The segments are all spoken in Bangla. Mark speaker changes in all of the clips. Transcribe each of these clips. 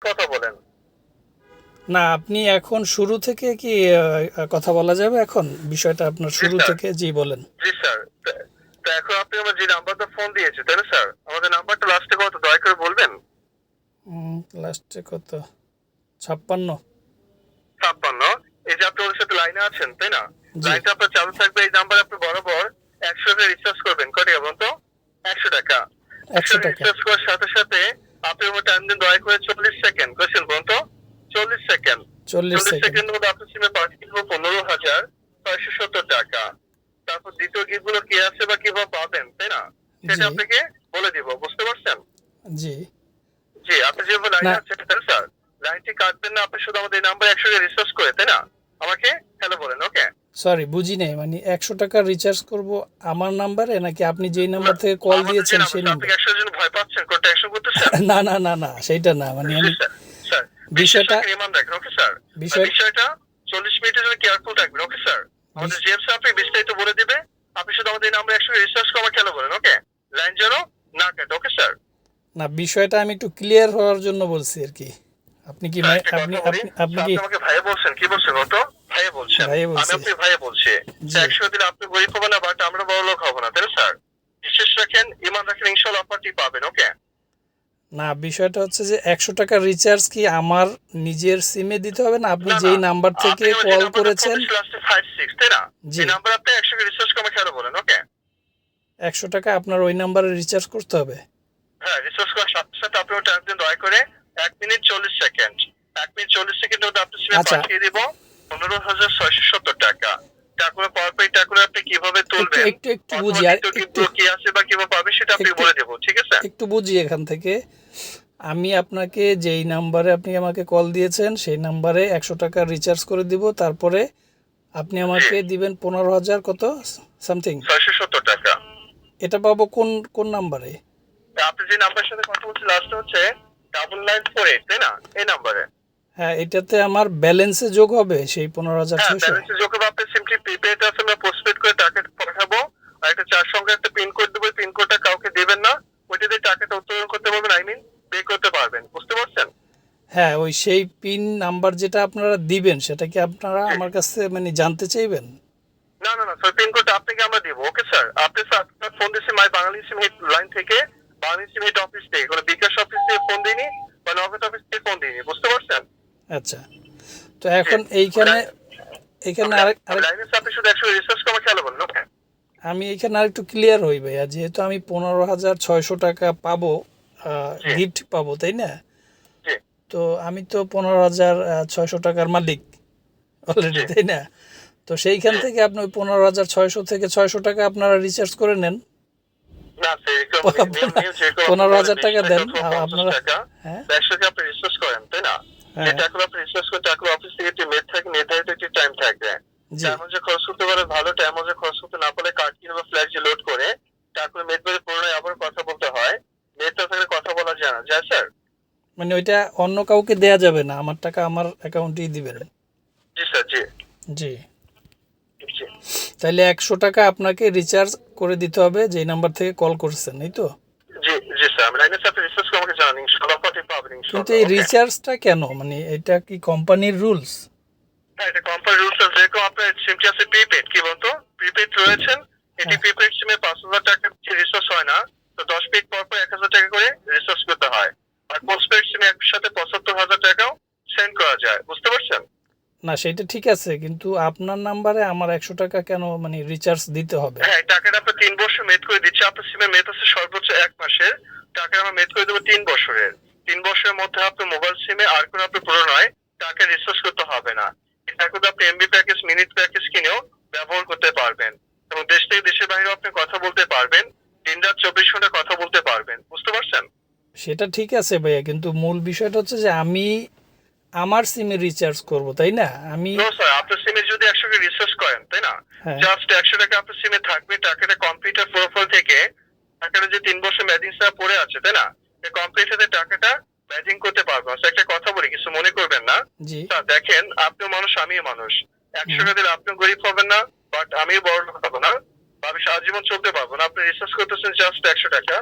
Speaker 1: কথা বলেন।
Speaker 2: না আপনি এখন শুরু থেকে কি কথা বলা যাবে এখন? বিষয়টা আপনার শুরু থেকে জি বলেন।
Speaker 1: জি স্যার। তা- এখন আপনি আমার যে নাম্বারটা ফোন দিয়েছে তাই না স্যার? আমাদের নাম্বারটা লাস্টে কত দয়া করে বলবেন?
Speaker 2: লাস্টে কত? ছাপ্পান্ন।
Speaker 1: ছাপ্পান্ন। এই যে আপনি ওদের সাথে লাইনে আছেন তাই না? লাইনটা আপনার চালু থাকবে এই নাম্বারে আপনি বরাবর একশো টাকা রিচার্জ করবেন। কত টাকা বলুন তো একশো টাকা।
Speaker 2: একশো টাকা
Speaker 1: রিচার্জ করার সাথে সাথে আপনি আমার টাইম দিন দয়া করে চল্লিশ সেকেন্ড কোয়েশ্চেন বলুন তো চল্লিশ সেকেন্ড
Speaker 2: চল্লিশ সেকেন্ড
Speaker 1: সিমে পাঠিয়ে দেবো পনেরো হাজার ছয়শো সত্তর টাকা। তারপর দ্বিতীয় গিফটগুলো কি আছে বা কীভাবে পাবেন তাই না? সেটা আপনাকে বলে দিব বুঝতে পারছেন?
Speaker 2: জি।
Speaker 1: জি আপনি যেভাবে লাইনে তাই স্যার? লাইনটি কাটবেন না আপনি শুধু আমাদের এই নাম্বার একশো করে তাই না? আমাকে হ্যালো বলেন ওকে
Speaker 2: সরি বুঝি নাই মানে একশো টাকা রিচার্জ করব আমার নাম্বারে নাকি আপনি যেই নাম্বার থেকে কল দিয়েছেন সেই নাম্বার
Speaker 1: ভয় পাচ্ছেন
Speaker 2: না না না না সেইটা না মানে আমি
Speaker 1: স্যার।
Speaker 2: বিষয়টা-
Speaker 1: ইমান রাখেন ওকে স্যার। বিষয়টা চল্লিশ মিনিটের জন্য কেয়ারফুল থাকবেন ওকে স্যার। আমাদের স্যার আপনি বিস্তারিত বলে দিবে। আপনি শুধু আমাদের নাম্বার একশো রিসার্চ করে খেলা বলেন ওকে? লাইন যেন না কাটে ওকে স্যার?
Speaker 2: না বিষয়টা আমি একটু ক্লিয়ার হওয়ার জন্য বলছি আর কি। আপনি কি ভাই আপনি আপনি আপনি কি
Speaker 1: আমাকে ভাইয়া বলছেন কি বলছেন ও তো ভাইয়া বলছেন। আমি আপনি ভাইয়া বলছি। একশো দিলে আপনি গরিব হবেন না বাট আমরা বড় লোক হব না তাই না স্যার? বিশেষ রাখেন ইমান রাখেন ইনশাল্লাহ অফারটি পাবেন ওকে?
Speaker 2: না বিষয়টা হচ্ছে যে একশো টাকা রিচার্জ কি আমার নিজের সিমে দিতে হবে না? আপনি যেই নাম্বার থেকে কল করেছেন। জি।
Speaker 1: নাম্বার আপনি একশো করে খেলা বলেন ওকে
Speaker 2: একশো টাকা আপনার ওই নাম্বারে রিচার্জ করতে হবে।
Speaker 1: হ্যাঁ রিসার্চ করার সাথে সাথে আপনি ওটা একদিন দয়া করে এক মিনিট চল্লিশ সেকেন্ড এক মিনিট চল্লিশ সেকেন্ডের মধ্যে আপনি সিমে। পাঠিয়ে দিব। পনেরো হাজার ছয়শো সত্তর টাকা। টাকা পাওয়ার পর টাকা আপনি কীভাবে তুলবেন?
Speaker 2: একটু একটু বুঝি আর একটু
Speaker 1: কি আছে বা কীভাবে পাবে সেটা আপনি বলে দেবো ঠিক আছে?
Speaker 2: একটু বুঝি এখান থেকে। আমি আপনাকে যেই নাম্বারে আপনি আমাকে কল দিয়েছেন সেই নাম্বারে একশো টাকা রিচার্জ করে দিব। তারপরে আপনি আমাকে দিবেন পনেরো হাজার কত? সামথিং
Speaker 1: ছয়শো সত্তর টাকা।
Speaker 2: এটা পাবো কোন কোন নাম্বারে?
Speaker 1: আপনি যে নাম্বারের সাথে কথা বলছেন লাস্ট হচ্ছে ডাবল নাইন ফোর এইট তাই না? এই নাম্বারে।
Speaker 2: হ্যাঁ এটাতে আমার ব্যালেন্সে যোগ হবে সেই পনেরো হাজার
Speaker 1: হ্যাঁ
Speaker 2: ছয়শো।
Speaker 1: ব্যালেন্সে যোগ হবে। আপনি সিম্পলি প্রিপেড আছে আমরা পোস্টপেড করে টাকা পাঠাবো। আর একটা চার সংখ্যা একটা পিন কোড দেবো। পিন কোডটা কাউকে দেবেন না। ওইটা দিয়ে টাকাটা উত্তোলন করতে পারবেন আই মিন পে করতে পারবেন। বুঝতে পারছেন?
Speaker 2: হ্যাঁ ওই সেই পিন নাম্বার যেটা আপনারা দিবেন সেটা কি আপনারা আমার কাছে মানে জানতে চাইবেন?
Speaker 1: না না না স্যার পিন কোডটা আপনাকে আমরা দিব। ওকে স্যার আপনি স্যার আপনার ফোন দিচ্ছি মাই বাঙালি সিম হিট লাইন থেকে। বাঙালি সিম হিট অফিস থেকে। কোনো বিকাশ অফিস থেকে ফোন দিইনি বা নগদ অফিস থেকে ফোন দিইনি।
Speaker 2: আচ্ছা। তো এখন এইখানে এইখানে আরেক আমি এখানে আরেকটু ক্লিয়ার হই ভাইয়া যেহেতু আমি পনেরো হাজার ছয়শো টাকা পাবো। গিফট পাবো তাই না? তো আমি তো পনেরো হাজার ছয়শো টাকার মালিক অলরেডি তাই না? তো সেইখান থেকে আপনি ওই পনেরো হাজার ছয়শো থেকে ছয়শো টাকা আপনারা রিচার্জ করে নেন। পনেরো- হাজার টাকা দেন, আপনারা- হ্যাঁ।
Speaker 1: করেন তাই না?
Speaker 2: হ্যাঁ।
Speaker 1: যে টাকাগুলো আপনি রিসার্চ করে টাকাগুলো অফিস থেকে একটি থাকে নির্ধারিত একটি টাইম থাকবে
Speaker 2: জি।
Speaker 1: টাইম অনুযায়ী খরচ করতে পারে ভালো টাইম অনুযায়ী খরচ করতে না পারলে কার্ড কিংবা ফ্ল্যাগ যে লোড করে টাকাগুলো আবার কথা বলতে হয়। থাকলে কথা বলা যায় না। যায় স্যার
Speaker 2: মানে ওইটা অন্য কাউকে দেয়া যাবে না। আমার টাকা আমার অ্যাকাউন্টেই দিবেন
Speaker 1: জি স্যার জি।
Speaker 2: জি।
Speaker 1: জি।
Speaker 2: তাহলে একশো টাকা আপনাকে রিচার্জ করে দিতে হবে যেই নাম্বার থেকে কল করছেন এই তো?
Speaker 1: জি জি স্যার আমি লাইনে আপনি রিসার্চ করে আমাকে জানান ইনশাআল্লাহ পাঠিয়ে পাবেন
Speaker 2: কিন্তু এই? রিচার্জটা কেন? মানে এটা কি কোম্পানির রুলস
Speaker 1: হ্যাঁ এটা কোম্পানি রুলস আছে। যেরকম আপনার সিমটি আছে প্রিপেড কি বলতো? প্রিপেড রয়েছেন। এটি
Speaker 2: হ্যাঁ।
Speaker 1: প্রিপেড সিমে পাঁচ হাজার টাকা রিচার্জ হয় না। তো দশ মিনিট পর পর এক হাজার টাকা করে রিচার্জ করতে হয়। আর পোস্টপেড সিমে একসাথে পঁচাত্তর হাজার টাকাও সেন্ড করা যায়। বুঝতে পারছেন?
Speaker 2: না সেটা ঠিক আছে কিন্তু আপনার নাম্বারে আমার একশো টাকা কেন মানে রিচার্জ দিতে হবে?
Speaker 1: হ্যাঁ টাকাটা আপনার তিন বছর মেদ করে দিচ্ছে। আপনার সিমে মেদ আছে সর্বোচ্চ এক মাসের টাকা আমরা মেদ করে দেবো তিন বছরের তিন বছরের মধ্যে আপনার মোবাইল সিমে আর কোনো আপনার পুরো নয় টাকা রিচার্জ করতে হবে না। এটা টাকাটা আপনি এমবি প্যাকেজ মিনিট প্যাকেজ কিনেও ব্যবহার করতে পারবেন। এবং দেশ থেকে দেশের বাইরেও আপনি কথা বলতে পারবেন। দিন রাত চব্বিশ ঘণ্টা কথা বলতে পারবেন। বুঝতে পারছেন?
Speaker 2: সেটা ঠিক আছে ভাইয়া কিন্তু মূল বিষয়টা হচ্ছে যে আমি আমার সিমে রিচার্জ করব তাই না? আমি
Speaker 1: নো স্যার আপনার সিমে যদি একশো টাকা রিচার্জ করেন তাই না?
Speaker 2: হ্যাঁ।
Speaker 1: জাস্ট একশো টাকা আপনার সিমে থাকবে টাকাটা কম্পিউটার প্রোফাইল থেকে টাকাটা যে তিন বছর ম্যাজিং ছাড়া পড়ে আছে তাই না? এই কম্পিউটারে টাকাটা ম্যাজিং করতে পারব। আচ্ছা, একটা কথা বলি কিছু মনে করবেন না? দেখেন আপনিও মানুষ আমিও মানুষ। একশো টাকা দিলে আপনিও গরিব হবেন না বাট আমিও বড় লোক হব না। আমি সারা জীবন চলতে পারব না। আপনি রিসার্চ করতেছেন জাস্ট একশো টাকা।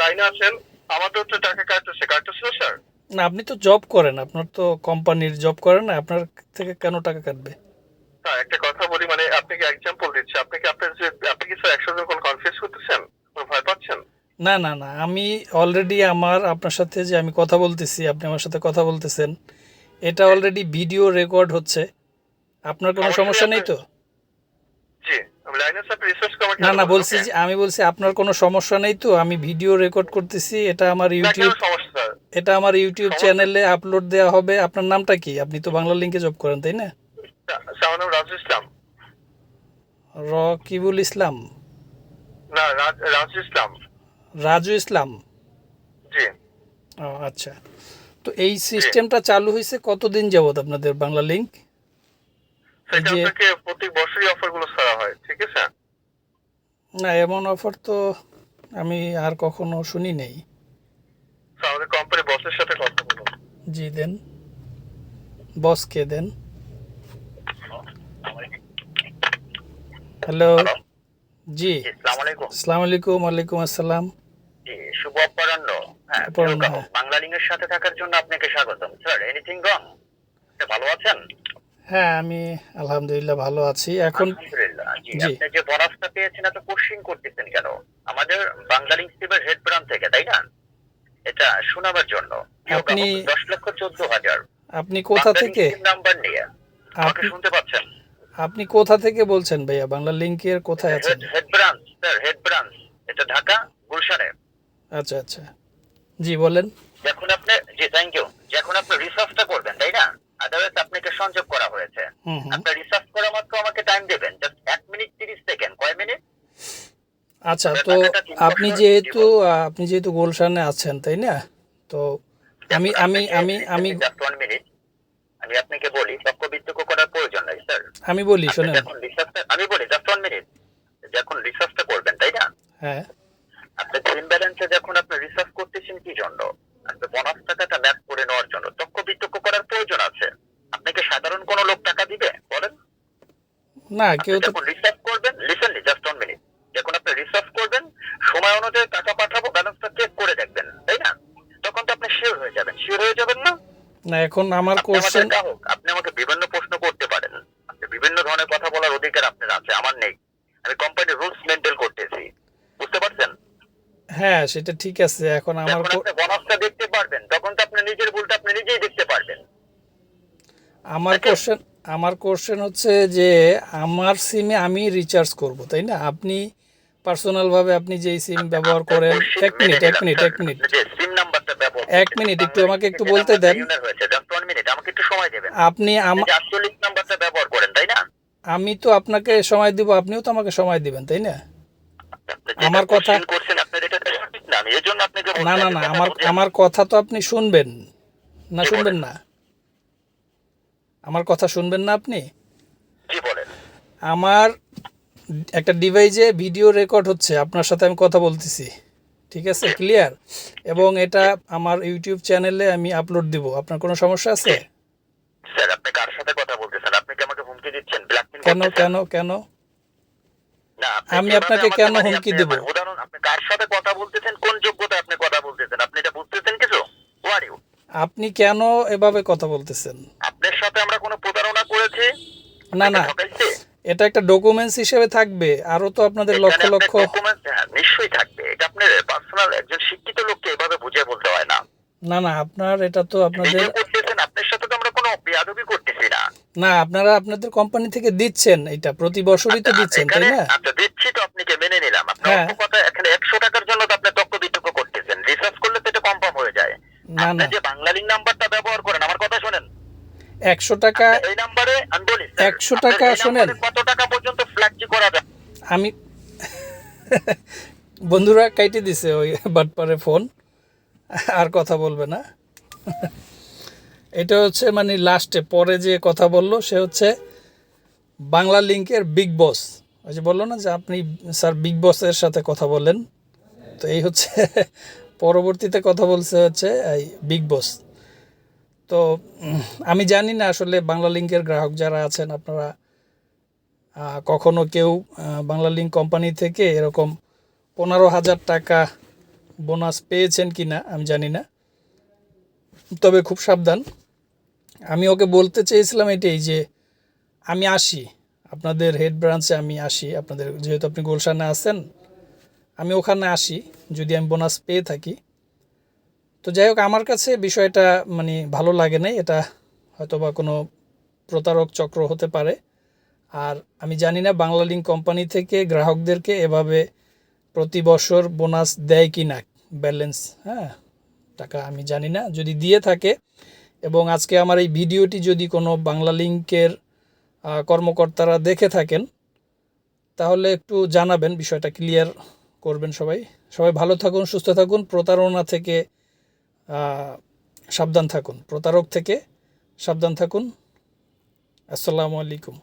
Speaker 1: লাইনে আছেন আমাদের তো টাকা কাটতেছে। কাটতেছে না স্যার
Speaker 2: না আপনি তো জব করেন আপনার তো কোম্পানির জব করেন না আপনার থেকে কেন টাকা কাটবে?
Speaker 1: স্যার একটা কথা বলি মানে আপনি কি এক্সাম্পল দিচ্ছি? আপনি কি আপনার যে আপনি কি স্যার একশো জন কোন কনফিউজ করতেছেন? কোনো ভয় পাচ্ছেন?
Speaker 2: না না না আমি অলরেডি আমার আপনার সাথে যে আমি কথা বলতেছি আপনি আমার সাথে কথা বলতেছেন এটা অলরেডি ভিডিও রেকর্ড হচ্ছে। আপনার কোনো সমস্যা নেই তো? না না বলছি যে আমি বলছি আপনার কোনো সমস্যা নেই তো? আমি ভিডিও রেকর্ড করতেছি এটা আমার ইউটিউব এটা আমার ইউটিউব চ্যানেলে আপলোড দেওয়া হবে। আপনার নামটা কি? আপনি তো বাংলা লিঙ্কে জব করেন তাই না?
Speaker 1: আমার নাম রাজু ইসলাম।
Speaker 2: রকিবুল ইসলাম।
Speaker 1: না রাজু ইসলাম।
Speaker 2: রাজু ইসলাম?
Speaker 1: জি।
Speaker 2: ও আচ্ছা। তো এই সিস্টেমটা চালু হয়েছে কতদিন যাবত আপনাদের বাংলা লিঙ্ক
Speaker 1: সেটা আপনাকে প্রতি বছরই অফারগুলো ছাড়া হয় ঠিক আছে?
Speaker 2: না এমন অফার তো আমি আর কখনো শুনি নেই।
Speaker 1: আমাদের কোম্পানি বসের সাথে কথা বলুন
Speaker 2: জি দেন। বসকে দেন। হ্যালো। জি।
Speaker 3: আসসালামু আলাইকুম।
Speaker 2: ওয়ালাইকুম আসসালাম।
Speaker 3: শুভ অপরাহ্ন। হ্যাঁ.
Speaker 2: হ্যাঁ।
Speaker 3: এর সাথে থাকার জন্য আপনাকে স্বাগতম। স্যার এনিথিং রং ভালো আছেন?
Speaker 2: হ্যাঁ আমি আলহামদুলিল্লাহ ভালো আছি। এখন।
Speaker 3: আপনি যে বোনাসটা পেয়েছেন এত কোশ্চিন করতেছেন কেন? আমাদের বাংলালিং সিমের হেড ব্রাঞ্চ থেকে শোনাবার জন্য।
Speaker 2: আপনি-
Speaker 3: দশ লক্ষ চোদ্দ হাজার।
Speaker 2: আপনি কোথা থেকে?
Speaker 3: নাম্বার নিয়ে। আমাকে শুনতে পাচ্ছেন?
Speaker 2: আপনি কোথা থেকে বলছেন ভাইয়া? বাংলা লিঙ্কের কোথায় আছেন?
Speaker 3: Head head branch sir head branch এটা ঢাকা গুলশানে।
Speaker 2: আচ্ছা আচ্ছা। জি বলেন।
Speaker 3: যখন আপনি জি থ্যাংক ইউ যখন আপনি রিসার্চটা করবেন তাই না? আদারওয়াইজ আপনাকে সংযোগ করা হয়েছে
Speaker 2: হুম হুম
Speaker 3: আপনি রিসার্চ করা মাত্র আমাকে টাইম দেবেন জাস্ট এক মিনিট তিরিশ সেকেন্ড কয় মিনিট
Speaker 2: আচ্ছা তো আপনি যেহেতু আপনি যেহেতু গুলশানে আছেন তাই না? তো আমি আমি আমি আমি
Speaker 3: আমি আপনাকে বলি বিতর্ক করার প্রয়োজন নাই স্যার
Speaker 2: আমি বলি
Speaker 3: যখন রিসার্চটা আমি বলি জাস্ট ওয়ান মিনিট যখন রিসার্চটা করবেন তাই না?
Speaker 2: হ্যাঁ।
Speaker 3: আপনি সিম ব্যালেন্সে যখন আপনি রিসার্চ করতেছেন কি জন্য আপনি বোনাস টাকাটা ম্যাপ করে নেওয়ার জন্য তক্ক বিতর্ক করার প্রয়োজন আছে। আপনাকে সাধারণ কোনো লোক টাকা দিবে বলেন?
Speaker 2: না কেউ তো
Speaker 3: রিসার্চ করবেন লিসেনলি জাস্ট ওয়ান মিনিট যখন আপনি রিসার্চ করবেন সময় অনুযায়ী টাকা পাঠাবো ব্যালেন্সটা চেক করে দেখবেন তাই না? তখন তো আপনি শিওর হয়ে যাবেন। শিওর হয়ে যাবেন না?
Speaker 2: না এখন আমার কোশ্চেন
Speaker 3: গ্রাহক আপনি আমাকে বিভিন্ন প্রশ্ন করতে পারেন। আপনি বিভিন্ন ধরনের কথা বলার অধিকার আপনার আছে আমার নেই। আমি কোম্পানির রুলস মেনটেন করতেছি। বুঝতে পারছেন?
Speaker 2: হ্যাঁ সেটা ঠিক আছে এখন আমার
Speaker 3: বোনাসটা দেখতে পারবেন তখন তো আপনি নিজের ভুলটা আপনি নিজেই দেখতে পারবেন।
Speaker 2: আমার কোশ্চেন আমার কোশ্চেন হচ্ছে যে আমার সিমে আমি রিচার্জ করব তাই না? আপনি পার্সোনাল ভাবে আপনি যেই সিম ব্যবহার করেন এক মিনিট এক মিনিট এক মিনিট
Speaker 3: সিম নাম্বারটা ব্যবহার
Speaker 2: এক মিনিট, একটু আমাকে একটু বলতে দেন। আপনি আমা- তো আপনাকে সময় দিব আপনিও তো আমাকে সময় দিবেন তাই না? আমার কথা-
Speaker 3: না
Speaker 2: না না আমার আমার কথা তো আপনি শুনবেন। না শুনবেন না। আমার কথা শুনবেন না আপনি? আমার একটা ডিভাইসে ভিডিও রেকর্ড হচ্ছে আপনার সাথে আমি কথা বলতেছি। ঠিক আছে? ক্লিয়ার এবং এটা আমার ইউটিউব চ্যানেলে আমি আপলোড দিব। আপনার কোনো সমস্যা আছে?
Speaker 3: স্যার আপনি কার সাথে কথা বলতেছেন? আপনি কি আমাকে হুমকি দিচ্ছেন? ব্ল্যাকমেল
Speaker 2: কেন কেন কেন?
Speaker 3: না
Speaker 2: আমি আপনাকে কেন হুমকি দেব?
Speaker 3: উদাহরণ আপনি কার সাথে কথা বলতেছেন? কোন যোগ্যতায় আপনি কথা বলতেছেন? আপনি এটা বুঝতেছেন কিছু? ওয়ার ইউ
Speaker 2: আপনি কেন এভাবে কথা বলতেছেন?
Speaker 3: আপনার সাথে আমরা কোনো প্রতারণা করেছি?
Speaker 2: না না? এটা একটা ডকুমেন্টস হিসেবে থাকবে আরও তো আপনাদের লক্ষ লক্ষ।
Speaker 3: আপনার হ্যাঁ, নিশ্চয়ই থাকবে। এটা আপনার পার্সোনাল একজন শিক্ষিত লোককে এভাবে বুঝিয়ে বলতে হয় না।
Speaker 2: না না আপনার এটা তো আপনাদের
Speaker 3: করতেছেন আপনার সাথে তো আমরা কোনো বেয়াদবি করতেছি না।
Speaker 2: না আপনারা আপনাদের কোম্পানি থেকে দিচ্ছেন এটা প্রতি বছরই তো দিচ্ছেন তাই না?
Speaker 3: আচ্ছা দিচ্ছি তো আপনাকে মেনে নিলাম। আপনি
Speaker 2: হ্যাঁ।
Speaker 3: অল্প কথা এখানে একশো টাকার জন্য তো আপনি তক্ক বিতর্ক করতেছেন। রিসার্চ করলে তো এটা কনফার্ম হয়ে যায়।
Speaker 2: না না।
Speaker 3: যে বাংলালিং নাম্বারটা ব্যবহার করেন আমার কথা শুনেন।
Speaker 2: একশো টাকা
Speaker 3: এই নাম্বারে আমি বলি স্যার,
Speaker 2: 100 টাকা শোনেন। আমি বন্ধুরা কাইটে দিছে ওই বাটপারে ফোন, আর কথা বলবে না। এটা হচ্ছে মানে লাস্টে পরে যে কথা বলল, সে হচ্ছে বাংলা লিঙ্কের বিগ বস ওই যে বলল না যে আপনি স্যার বিগ বসের সাথে কথা বলেন তো এই হচ্ছে, পরবর্তীতে কথা বলছে হচ্ছে এই বিগ বস তো আমি জানি না আসলে বাংলা লিঙ্কের গ্রাহক যারা আছেন, আপনারা কখনো কেউ বাংলা লিঙ্ক কোম্পানি থেকে এরকম পনেরো হাজার টাকা বোনাস পেয়েছেন কি না আমি জানি না। তবে খুব সাবধান। আমি ওকে বলতে চেয়েছিলাম এটাই যে, আমি আসি। আপনাদের হেড ব্রাঞ্চে আমি আসি। আপনাদের, যেহেতু আপনি গুলশানে আছেন, আমি ওখানে আসি। যদি আমি বোনাস পেয়ে থাকি। তো যাই হোক, আমার কাছে বিষয়টা মানে ভালো লাগে না এটা হয়তো বা কোনো প্রতারক চক্র হতে পারে। আর আমি জানি না বাংলা লিঙ্ক কোম্পানি থেকে গ্রাহকদেরকে এভাবে প্রতি বছর বোনাস দেয় কি না, ব্যালেন্স হ্যাঁ টাকা আমি জানি না, যদি দিয়ে থাকে। এবং আজকে আমার এই ভিডিওটি যদি কোনো বাংলা লিঙ্কের কর্মকর্তারা দেখে থাকেন, তাহলে একটু জানাবেন, বিষয়টা ক্লিয়ার করবেন সবাই। সবাই ভালো থাকুন, সুস্থ থাকুন, প্রতারণা থেকে সাবধান থাকুন, প্রতারক থেকে সাবধান থাকুন। আসসালামু আলাইকুম।